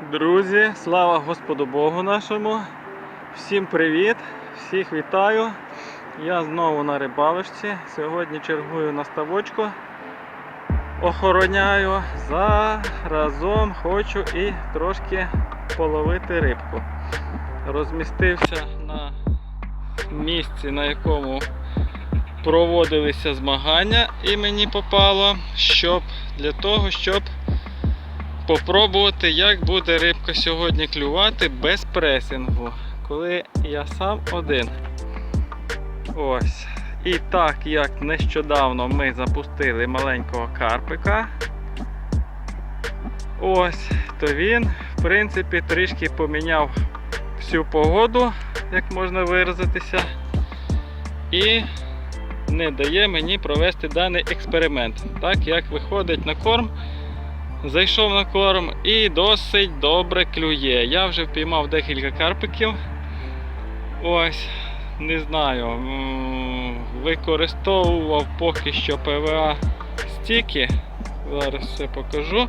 Друзі, слава Господу Богу нашому. Всім привіт, всіх вітаю. Я знову на рибалочці. Сьогодні чергую на ставочку. Охороняю. Заразом хочу і трошки половити рибку. Розмістився на місці, на якому проводилися змагання, і мені попало, щоб для того, щоб попробувати, як буде рибка сьогодні клювати без пресингу, коли я сам один. Ось. І так як нещодавно ми запустили маленького карпика, ось, то він, в принципі, трішки поміняв всю погоду, як можна виразитися, і не дає мені провести даний експеримент. Так як виходить на корм. Зайшов на корм і досить добре клює. Я вже впіймав декілька карпиків. Ось, не знаю. Використовував поки що ПВА стіки. Зараз все покажу.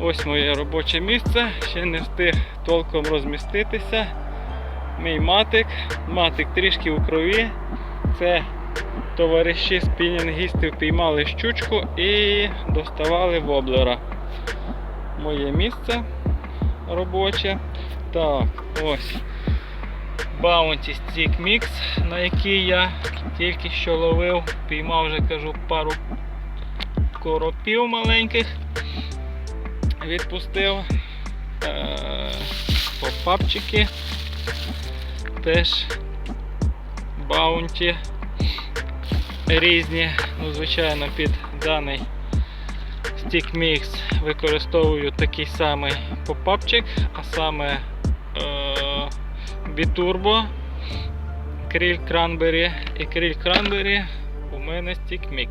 Ось моє робоче місце. Ще не встиг толком розміститися. Мій матик. Матик трішки у крові. Це товариші спінінгістів піймали щучку і доставали воблера. Моє місце робоче. Так, ось Bounty Stick Mix, на який я тільки що ловив, піймав вже кажу пару коропів маленьких. Відпустив е- попапчики. Теж Bounty різні. Ну, звичайно, під даний Mix використовую такий самий попапчик, а саме е, Biturbo, Кріль Cranberry і Кріль Cranberry у мене Mix.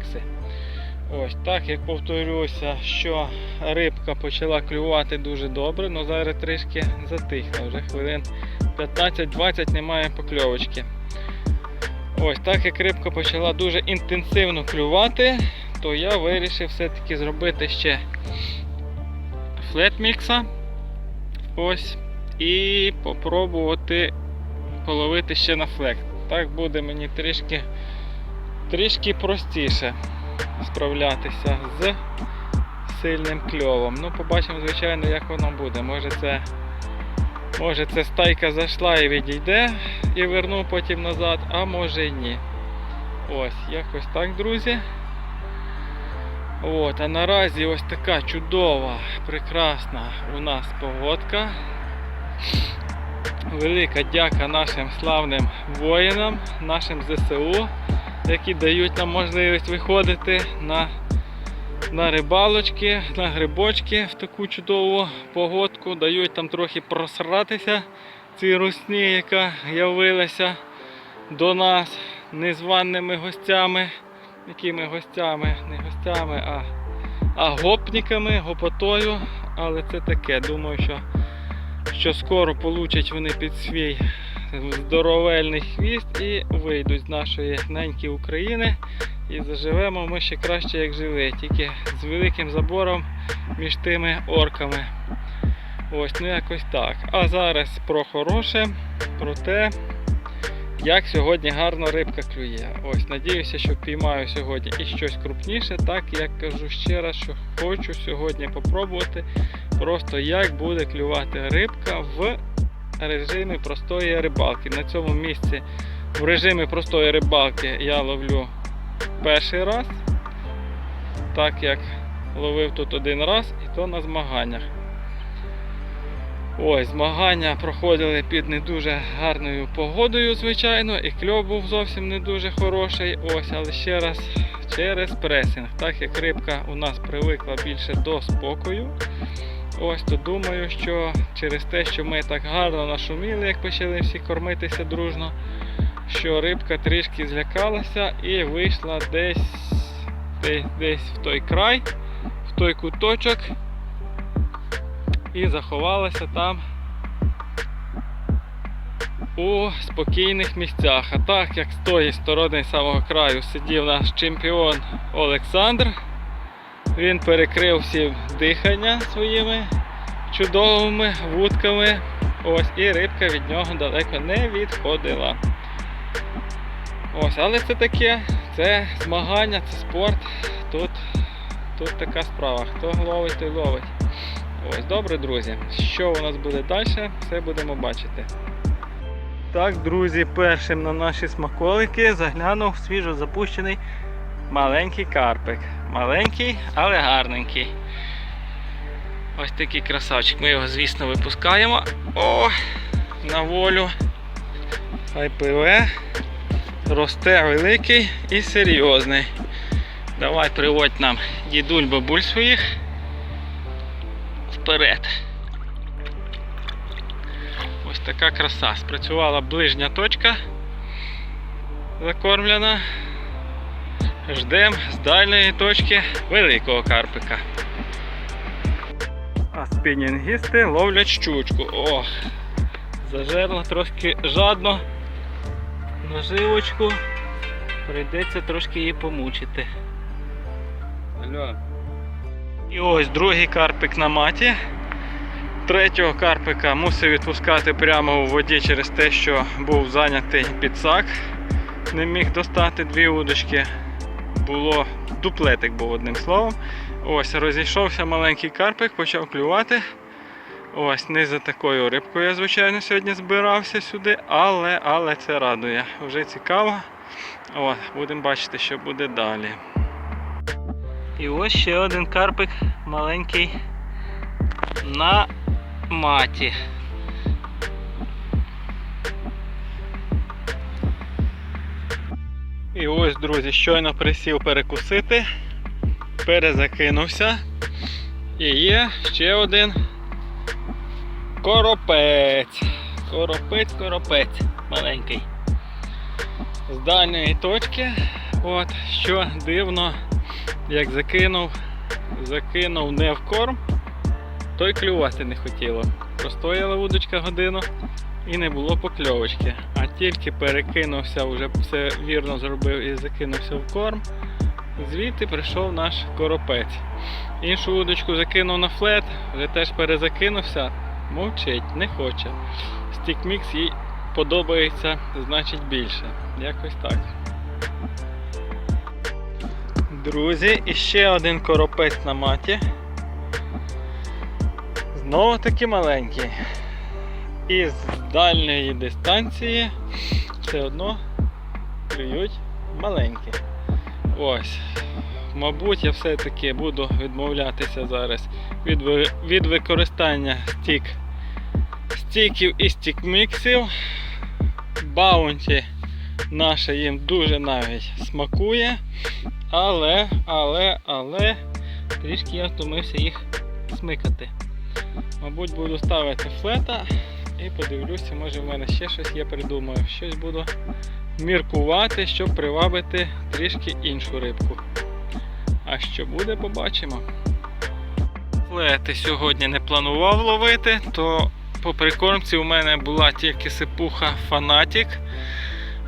Ось так, як повторюся, що рибка почала клювати дуже добре, але зараз трішки затихла, вже хвилин 15-20 немає покльовочки. Ось так як рибка почала дуже інтенсивно клювати, то я вирішив все-таки зробити ще флетмікса. Ось. І попробувати половити ще на флект. Так буде мені трішки, трішки простіше справлятися з сильним кльовом. Ну, побачимо, звичайно, як воно буде. Може це Може це стайка зайшла і відійде і верну потім назад, а може і ні. Ось, якось так, друзі. От, а наразі ось така чудова, прекрасна у нас погодка. Велика дяка нашим славним воїнам, нашим ЗСУ, які дають нам можливість виходити на на рибалочки, на грибочки в таку чудову погодку, дають там трохи просратися цій русні, яка явилася до нас незваними гостями. Якими гостями? Не гостями, а, а гопниками, гопотою. Але це таке. Думаю, що, що скоро получать вони під свій здоровельний хвіст і вийдуть з нашої неньки України. І заживемо ми ще краще, як жили, тільки з великим забором між тими орками. Ось, ну якось так. А зараз про хороше, про те, як сьогодні гарно рибка клює. Ось, надіюся, що піймаю сьогодні і щось крупніше, так як кажу ще раз, що хочу сьогодні попробувати, просто як буде клювати рибка в режимі простої рибалки. На цьому місці в режимі простої рибалки я ловлю перший раз, так як ловив тут один раз і то на змаганнях. Ось, змагання проходили під не дуже гарною погодою, звичайно, і кльов був зовсім не дуже хороший. Ось, але ще раз через пресинг. Так як рибка у нас привикла більше до спокою. Ось то думаю, що через те, що ми так гарно нашуміли, як почали всі кормитися дружно, що рибка трішки злякалася і вийшла десь, десь, десь в той край, в той куточок і заховалася там у спокійних місцях. А так як з тої сторони самого краю сидів наш чемпіон Олександр, він перекрив всі дихання своїми чудовими вудками. Ось, і рибка від нього далеко не відходила. Ось, але це таке, це змагання, це спорт. Тут, тут така справа. Хто ловить, той ловить. Ось, добре, друзі. Що у нас буде далі, все будемо бачити. Так, друзі, першим на наші смаколики заглянув свіжо запущений маленький карпик. Маленький, але гарненький. Ось такий красавчик. Ми його, звісно, випускаємо. О, на волю. Хай пливе. Росте великий і серйозний. Давай приводь нам дідуль бабуль своїх. Вперед. Ось така краса. Спрацювала ближня точка. Закормлена. Ждем з дальньої точки великого карпика. А спінінгісти ловлять щучку. О! Зажерла трошки жадно наживочку. Прийдеться трошки її помучити. Алло. І ось другий карпик на маті. Третього карпика мусив відпускати прямо у воді через те, що був зайнятий підсак. Не міг достати дві удочки. Було дуплетик був одним словом. Ось розійшовся маленький карпик, почав клювати. Ось не за такою рибкою я, звичайно, сьогодні збирався сюди, але, але це радує. Вже цікаво. От, будемо бачити, що буде далі. І ось ще один карпик маленький на маті. І ось, друзі, щойно присів перекусити, перезакинувся. І є ще один коропець. Коропець, коропець маленький. З дальньої точки. От, що дивно, як закинув, закинув не в корм, то й клювати не хотіло. Простояла вудочка годину і не було покльовочки. А тільки перекинувся, вже все вірно зробив і закинувся в корм. Звідти прийшов наш коропець. Іншу удочку закинув на флет, вже теж перезакинувся, мовчить, не хоче. Стікмікс їй подобається значить більше. Якось так. Друзі, і ще один коропець на маті. Знову таки маленький. І з дальньої дистанції все одно клюють маленькі. Ось. Мабуть, я все-таки буду відмовлятися зараз від, від використання стік, стіків і стікміксів. Баунті наше їм дуже навіть смакує. Але, але, але трішки я втомився їх смикати. Мабуть, буду ставити флета і подивлюся, може в мене ще щось є придумаю. Щось буду міркувати, щоб привабити трішки іншу рибку. А що буде, побачимо. Флети сьогодні не планував ловити, то по прикормці у мене була тільки сипуха Фанатік.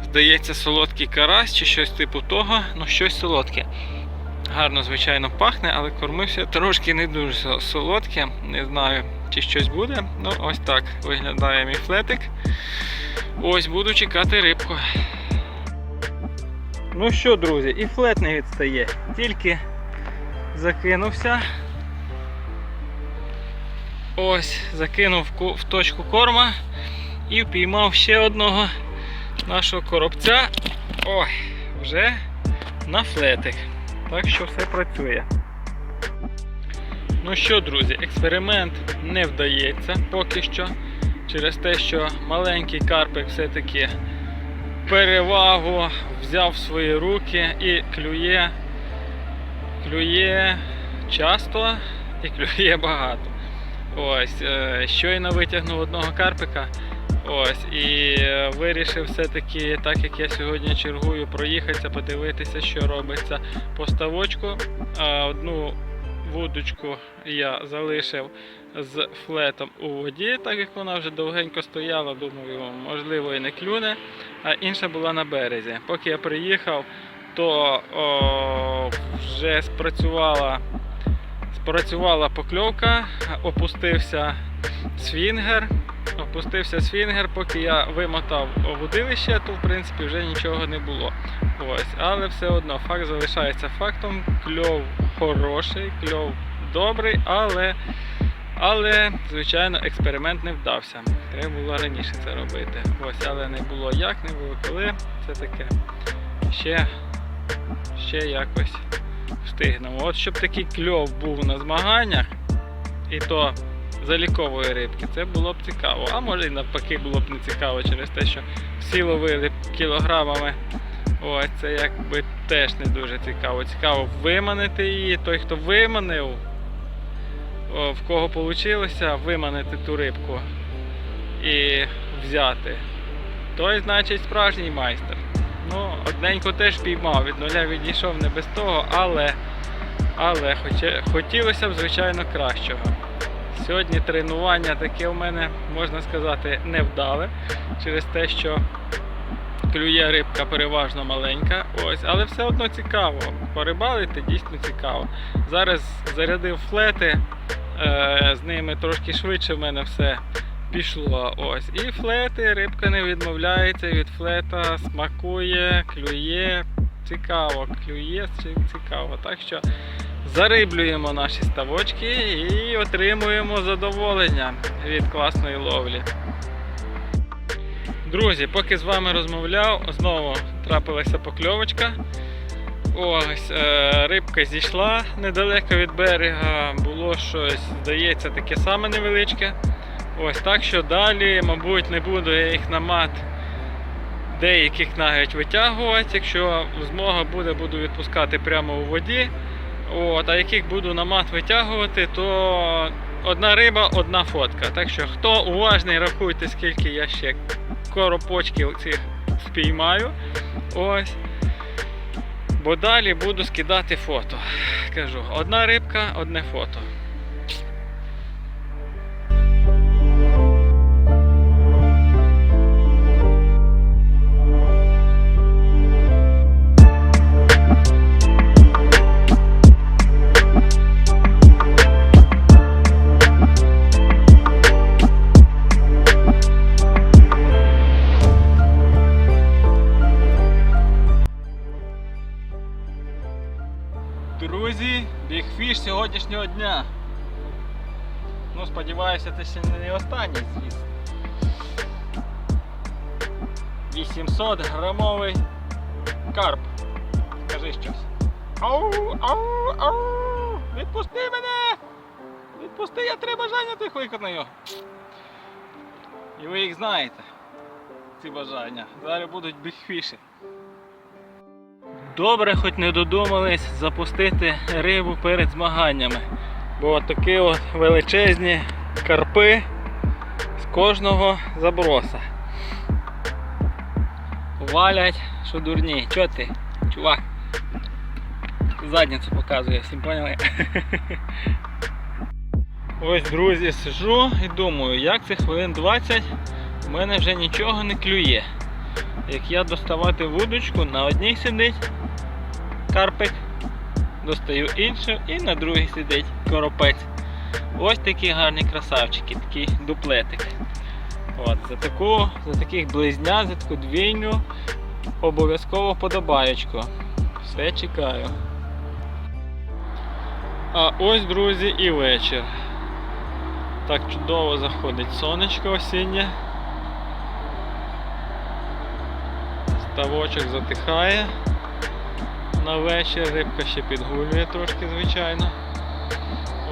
Здається, солодкий карась чи щось типу того, ну щось солодке. Гарно, звичайно, пахне, але кормився трошки не дуже солодке. Не знаю, чи щось буде. Ну, ось так виглядає мій флетик. Ось буду чекати рибку. Ну що, друзі, і флет не відстає. Тільки закинувся. Ось, закинув в точку корма і впіймав ще одного нашого коробця. Ой, вже на флетик. Так що все працює. Ну що, друзі, експеримент не вдається поки що. Через те, що маленький карпик все-таки перевагу взяв в свої руки і клює, клює часто і клює багато. Ось, е, щойно витягнув одного карпика. Ось, і е, вирішив все-таки, так як я сьогодні чергую, проїхатися, подивитися, що робиться по ставочку. Одну вудочку я залишив з флетом у воді, так як вона вже довгенько стояла, думаю, можливо і не клюне, а інша була на березі. Поки я приїхав, то о, вже спрацювала Спрацювала покльовка, опустився свінгер. Опустився свінгер, поки я вимотав вудилище, то в принципі вже нічого не було. Ось, але все одно факт залишається фактом. Кльов хороший, кльов добрий, але, але звичайно, експеримент не вдався. Треба було раніше це робити. Ось, але не було як, не було коли. Це таке. Ще, ще якось встигнемо. От щоб такий кльов був на змаганнях, і то залікової рибки, це було б цікаво. А може і навпаки було б не цікаво через те, що всі ловили кілограмами. Ось це якби теж не дуже цікаво. Цікаво виманити її. Той, хто виманив, в кого вийшло виманити ту рибку і взяти, той, значить, справжній майстер. Ну, одненько теж піймав, від нуля відійшов не без того, але, але хотілося б, звичайно, кращого. Сьогодні тренування таке у мене, можна сказати, невдале через те, що клює рибка переважно маленька. Ось, але все одно цікаво. Порибалити дійсно цікаво. Зараз зарядив флети, е, з ними трошки швидше в мене все пішло. Ось. І флети, рибка не відмовляється від флета, смакує, клює. Цікаво, клює цікаво. Так що зариблюємо наші ставочки і отримуємо задоволення від класної ловлі. Друзі, поки з вами розмовляв, знову трапилася покльовочка. Ось е, рибка зійшла недалеко від берега, було щось, здається, таке саме невеличке. Ось так що далі, мабуть, не буду я їх на мат деяких навіть витягувати. Якщо змога буде, буду відпускати прямо у воді. От, а яких буду на мат витягувати, то одна риба, одна фотка. Так що, хто уважний, рахуйте, скільки я ще коропочків цих спіймаю. Ось. Бо далі буду скидати фото. Кажу, одна рибка, одне фото. Скажи щось. Ау, ау, ау! Відпусти мене! Відпусти, я три бажання тих виконаю. І ви їх знаєте. Ці бажання. Зараз будуть бігфіші. Добре, хоч не додумались запустити рибу перед змаганнями. Бо такі от величезні карпи з кожного заброса. Валять, що дурні. Чо ти, чувак? Задницю показує, всім поняли? Ось, друзі, сижу і думаю, як цих хвилин 20 у мене вже нічого не клює. Як я доставати вудочку, на одній сидить карпик, достаю іншу і на другій сидить коропець. Ось такі гарні красавчики, такий дуплетик. От, за, таку, за таких близнят, за таку двійню обов'язково подобаєчку. Все чекаю. А ось, друзі, і вечір. Так чудово заходить сонечко осіннє. Ставочок затихає на вечір, рибка ще підгулює трошки, звичайно.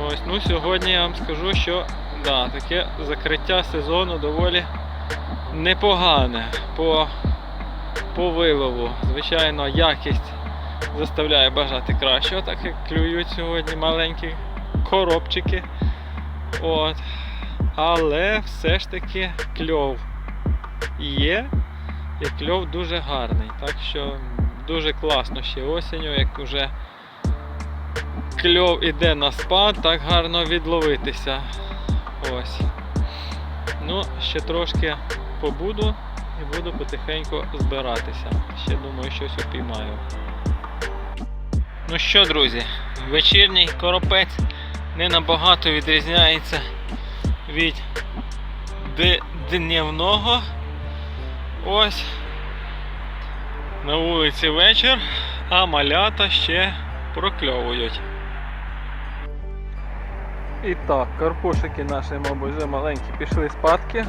Ось, ну Сьогодні я вам скажу, що да, таке закриття сезону доволі непогане по, по вилову. Звичайно, якість заставляє бажати кращого, так як клюють сьогодні маленькі коробчики. От. Але все ж таки кльов є і кльов дуже гарний. Так що дуже класно ще осінню, як вже кльов іде на спад, так гарно відловитися. Ось. Ну, ще трошки побуду і буду потихеньку збиратися. Ще думаю, щось упіймаю. Ну що, друзі, вечірній коропець не набагато відрізняється від дневного. Ось на вулиці вечір, а малята ще прокльовують. І так, карпушики наші, мабуть, вже маленькі пішли спадки,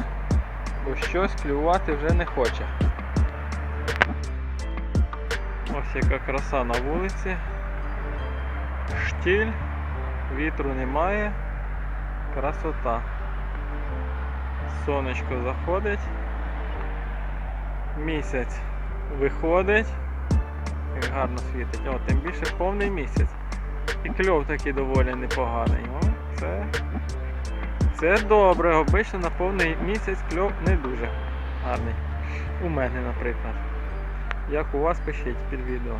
бо щось клювати вже не хоче. Ось яка краса на вулиці. Штіль, вітру немає. Красота. Сонечко заходить. Місяць виходить. Як гарно світить. О, тим більше повний місяць. І кльов такий доволі непоганий. О, це, це добре. Обично на повний місяць кльов не дуже гарний. У мене, наприклад. Як у вас пишіть під відео.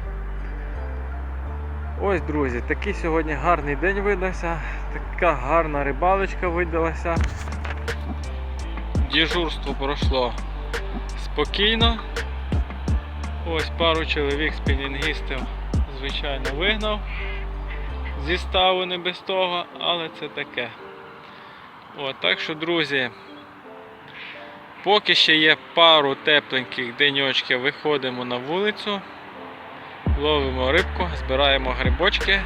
Ось, друзі, такий сьогодні гарний день видався. Така гарна рибалочка видалася. Дежурство пройшло спокійно. Ось пару чоловік спінінгістів, звичайно, вигнав зі ставу не без того, але це таке. От, так що, друзі, поки ще є пару тепленьких деньочків, виходимо на вулицю, ловимо рибку, збираємо грибочки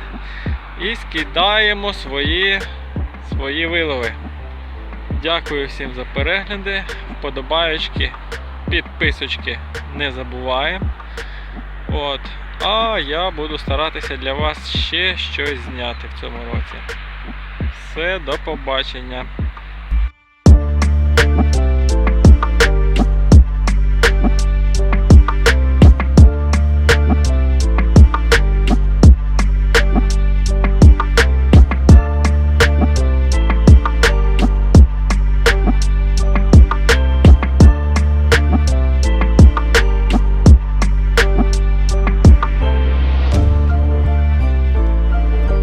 і скидаємо свої, свої вилови. Дякую всім за перегляди, вподобаєчки, підписочки не забуваємо. От. А я буду старатися для вас ще щось зняти в цьому році. Все, до побачення.